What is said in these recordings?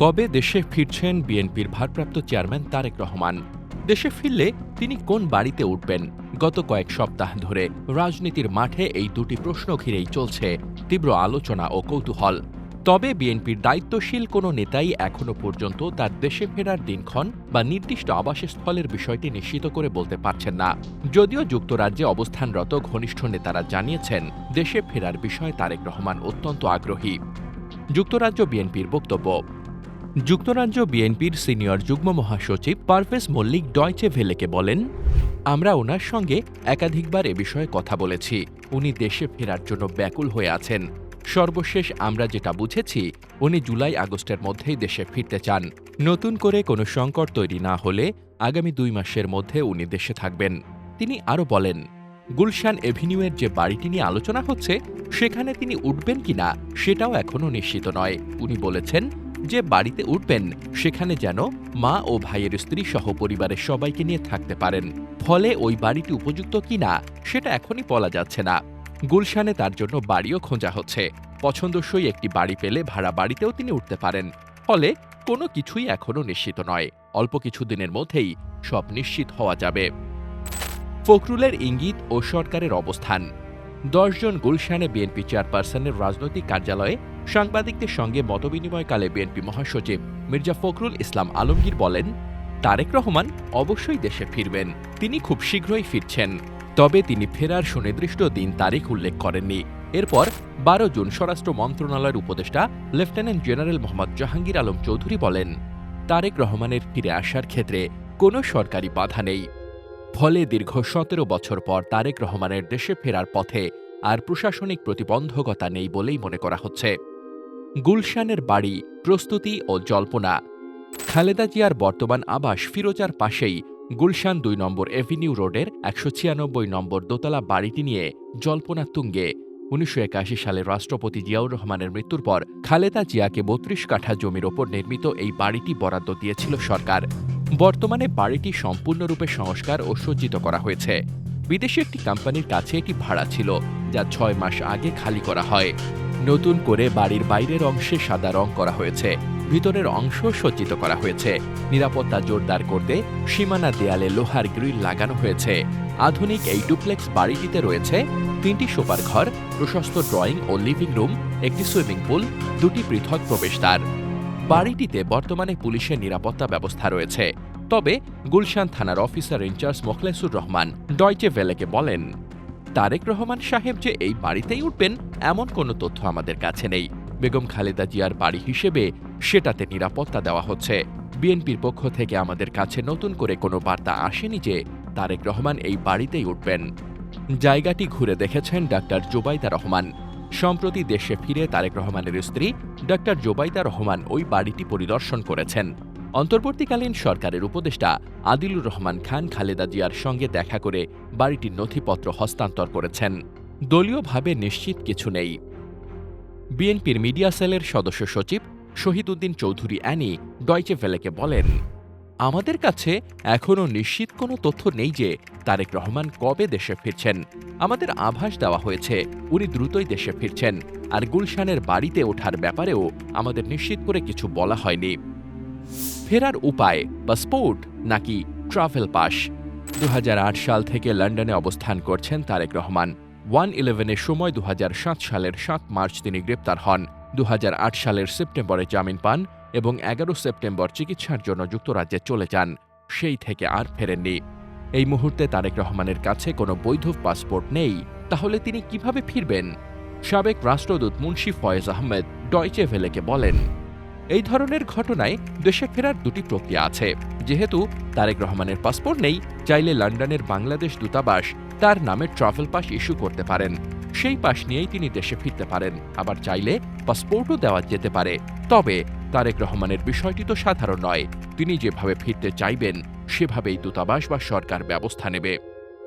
কবে দেশে ফিরছেন বিএনপির ভারপ্রাপ্ত চেয়ারম্যান তারেক রহমান? দেশে ফিরলে তিনি কোন বাড়িতে উঠবেন? গত কয়েক সপ্তাহ ধরে রাজনীতির মাঠে এই দুটি প্রশ্ন ঘিরেই চলছে তীব্র আলোচনা ও কৌতূহল। তবে বিএনপির দায়িত্বশীল কোনো নেতাই এখনও পর্যন্ত তার দেশে ফেরার দিনক্ষণ বা নির্দিষ্ট আবাসস্থলের বিষয়টি নিশ্চিত করে বলতে পারছেন না। যদিও যুক্তরাজ্যে অবস্থানরত ঘনিষ্ঠ নেতারা জানিয়েছেন, দেশে ফেরার বিষয়ে তারেক রহমান অত্যন্ত আগ্রহী। যুক্তরাজ্য বিএনপির বক্তব্য যুক্তরাজ্য বিএনপির সিনিয়র যুগ্ম মহাসচিব পারভেজ মল্লিক ডয়চে ভেলেকে বলেন, আমরা ওনার সঙ্গে একাধিকবার এ বিষয়ে কথা বলেছি। উনি দেশে ফেরার জন্য ব্যাকুল হয়ে আছেন। সর্বশেষ আমরা যেটা বুঝেছি, উনি জুলাই আগস্টের মধ্যেই দেশে ফিরতে চান। নতুন করে কোনো সংকট তৈরি না হলে আগামী দুই মাসের মধ্যে উনি দেশে থাকবেন। তিনি আরও বলেন, গুলশান এভিনিউয়ের যে বাড়িটি নিয়ে আলোচনা হচ্ছে, সেখানে তিনি উঠবেন কিনা, সেটাও এখনও নিশ্চিত নয়। উনি বলেছেন যে বাড়িতে উঠবেন, সেখানে যেন মা ও ভাইয়ের স্ত্রী সহ পরিবারের সবাইকে নিয়ে থাকতে পারেন। ফলে ওই বাড়িটি উপযুক্ত কিনা, সেটা এখনই বলা যাচ্ছে না। গুলশানে তার জন্য বাড়িও খোঁজা হচ্ছে। পছন্দসই একটি বাড়ি পেলে ভাড়া বাড়িতেও তিনি উঠতে পারেন। ফলে কোনো কিছুই এখনও নিশ্চিত নয়। অল্প কিছু দিনের মধ্যেই সব নিশ্চিত হওয়া যাবে। ফখরুলের ইঙ্গিত ও সরকারের অবস্থান। দশজন গুলশানে বিএনপি চেয়ারপারসনের রাজনৈতিক কার্যালয়ে সাংবাদিকদের সঙ্গে মতবিনিময়কালে বিএনপি মহাসচিব মির্জা ফখরুল ইসলাম আলমগীর বলেন, তারেক রহমান অবশ্যই দেশে ফিরবেন, তিনি খুব শীঘ্রই ফিরছেন। তবে তিনি ফেরার সুনির্দিষ্ট দিন তারিখ উল্লেখ করেননি। এরপর বারো জুন স্বরাষ্ট্র মন্ত্রণালয়ের উপদেষ্টা লেফটেন্যান্ট জেনারেল মোহাম্মদ জাহাঙ্গীর আলম চৌধুরী বলেন, তারেক রহমানের ফিরে আসার ক্ষেত্রে কোনো সরকারি বাধা নেই। ফলে দীর্ঘ সতেরো বছর পর তারেক রহমানের দেশে ফেরার পথে আর প্রশাসনিক প্রতিবন্ধকতা নেই বলেই মনে করা হচ্ছে। গুলশানের বাড়ি, প্রস্তুতি ও জল্পনা। খালেদা জিয়ার বর্তমান আবাস ফিরোজার পাশেই গুলশান দুই নম্বর এভিনিউ রোডের একশো ছিয়ানব্বই নম্বর দোতলা বাড়িটি নিয়ে জল্পনা তুঙ্গে। উনিশশো একাশি সালে রাষ্ট্রপতি জিয়াউর রহমানের মৃত্যুর পর খালেদা জিয়াকে বত্রিশ কাঠা জমির ওপর নির্মিত এই বাড়িটি বরাদ্দ দিয়েছিল সরকার। বর্তমানে বাড়িটি সম্পূর্ণরূপে সংস্কার ও সজ্জিত করা হয়েছে। বিদেশি একটি কোম্পানির কাছে এটি ভাড়া ছিল, যা ছয় মাস আগে খালি করা হয়। নতুন করে বাড়ির বাইরের অংশে সাদা রং করা হয়েছে। ভিতরের অংশ সজ্জিত করা হয়েছে। নিরাপত্তা জোরদার করতে সীমানা দেয়ালে লোহার গ্রিল লাগানো হয়েছে। আধুনিক এই ডুপ্লেক্স বাড়িটিতে রয়েছে তিনটি সোপার ঘর, প্রশস্ত ড্রয়িং ও লিভিং রুম, একটি সুইমিং পুল, দুটি পৃথক প্রবেশদ্বার। বাড়িটিতে বর্তমানে পুলিশের নিরাপত্তা ব্যবস্থা রয়েছে। তবে গুলশান থানার officer in charge Mokhlesur Rahman, Deutsche ভেলেকে বলেন তারেক রহমান সাহেব যে এই বাড়িতেই উঠবেন, এমন কোনো তথ্য আমাদের কাছে নেই। বেগম খালেদা জিয়ার বাড়ি হিসেবে সেটাতে নিরাপত্তা দেওয়া হচ্ছে। বিএনপির পক্ষ থেকে আমাদের কাছে নতুন করে কোনো বার্তা আসেনি যে তারেক রহমান এই বাড়িতেই উঠবেন। জায়গাটি ঘুরে দেখেছেন ডাক্তার জোবাইদা রহমান। সম্প্রতি দেশে ফিরে তারেক রহমানের স্ত্রী ডাক্তার জোবাইদা রহমান ওই বাড়িটি পরিদর্শন করেছেন। অন্তর্বর্তীকালীন সরকারের উপদেষ্টা আদিলুর রহমান খান খালেদা জিয়ার সঙ্গে দেখা করে বাড়িটির নথিপত্র হস্তান্তর করেছেন। দলীয়ভাবে নিশ্চিত কিছু নেই। বিএনপির মিডিয়া সেলের সদস্য সচিব শহীদউদ্দিন চৌধুরী অ্যানি ডয়চে ভেলেকে বলেন, আমাদের কাছে এখনও নিশ্চিত কোনো তথ্য নেই যে তারেক রহমান কবে দেশে ফিরছেন। আমাদের আভাস দেওয়া হয়েছে, উনি দ্রুতই দেশে ফিরছেন আর গুলশানের বাড়িতে ওঠার ব্যাপারেও আমাদের নিশ্চিত করে কিছু বলা হয়নি। ফেরার উপায় পাসপোর্ট নাকি ট্রাভেল পাস? দু হাজার আট সাল থেকে লন্ডনে অবস্থান করছেন তারেক রহমান। ওয়ান ইলেভেনের সময় দু হাজার সাত সালের সাত মার্চ তিনি গ্রেপ্তার হন। দু হাজার আট সালের সেপ্টেম্বরে জামিন পান এবং এগারো সেপ্টেম্বর চিকিৎসার জন্য যুক্তরাজ্যে চলে যান। সেই থেকে আর ফেরেননি। এই মুহূর্তে তারেক রহমানের কাছে কোনো বৈধ পাসপোর্ট নেই। তাহলে তিনি কীভাবে ফিরবেন? সাবেক রাষ্ট্রদূত মুন্সি ফয়েজ আহমেদ ডয়চে ভেলেকে বলেন এই ধরনের ঘটনায় দেশে ফেরার দুটি প্রক্রিয়া আছে। যেহেতু তারেক রহমানের পাসপোর্ট নেই, চাইলে লন্ডনের বাংলাদেশ দূতাবাস তার নামে ট্রাভেল পাস ইস্যু করতে পারেন। সেই পাস নিয়েই তিনি দেশে ফিরতে পারেন। আবার চাইলে পাসপোর্টও দেওয়া যেতে পারে। তবে তারেক রহমানের বিষয়টি তো সাধারণ নয়। তিনি যেভাবে ফিরতে চাইবেন, সেভাবেই দূতাবাস বা সরকার ব্যবস্থা নেবে।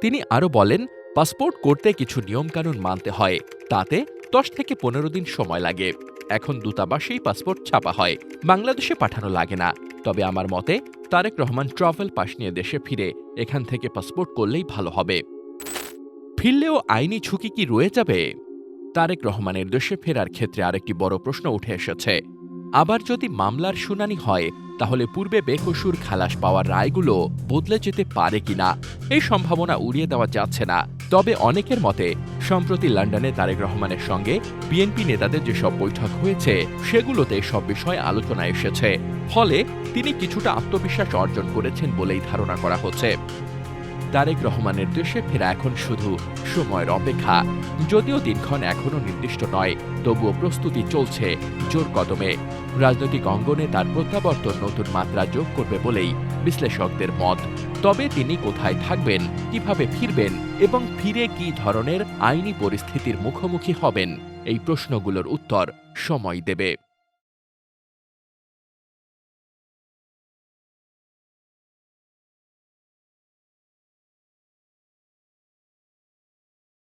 তিনি আরও বলেন, পাসপোর্ট করতে কিছু নিয়মকানুন মানতে হয়। তাতে দশ থেকে পনেরো দিন সময় লাগে। এখন দূতাবাসেই পাসপোর্ট ছাপা হয়। বাংলাদেশে পাঠানো লাগে না। তবে আমার মতে, তারেক রহমান ট্রাভেল পাস নিয়ে দেশে ফিরে এখান থেকে পাসপোর্ট করলেই ভালো হবে। ফিরলেও আইনি ঝুঁকি কি রয়ে যাবে? তারেক রহমানের দেশে ফেরার ক্ষেত্রে আরেকটি বড় প্রশ্ন উঠে এসেছে। আবার যদি মামলার শুনানি হয়, তাহলে পূর্বে বেকসুর খালাস পাওয়ার রায়গুলো বদলে যেতে পারে কিনা? এই সম্ভাবনা উড়িয়ে দেওয়া যাচ্ছে না। তবে অনেকের মতে, সম্প্রতি লন্ডনে তারেক রহমানের সঙ্গে বিএনপি নেতাদের যেসব বৈঠক হয়েছে, সেগুলোতে সব বিষয় আলোচনা এসেছে। ফলে তিনি কিছুটা আত্মবিশ্বাস অর্জন করেছেন বলেই ধারণা করা হচ্ছে। তারেক রহমানের দেশে ফেরা এখন শুধু সময়ের অপেক্ষা। যদিও দিনক্ষণ এখনও নির্দিষ্ট নয়, তবুও প্রস্তুতি চলছে জোর কদমে। রাজনৈতিক অঙ্গনে তার প্রত্যাবর্তন নতুন মাত্রা যোগ করবে বলেই বিশ্লেষকদের মত। তবে তিনি কোথায় থাকবেন, কীভাবে ফিরবেন এবং ফিরে কি ধরনের আইনি পরিস্থিতির মুখোমুখি হবেন, এই প্রশ্নগুলোর উত্তর সময় দেবে।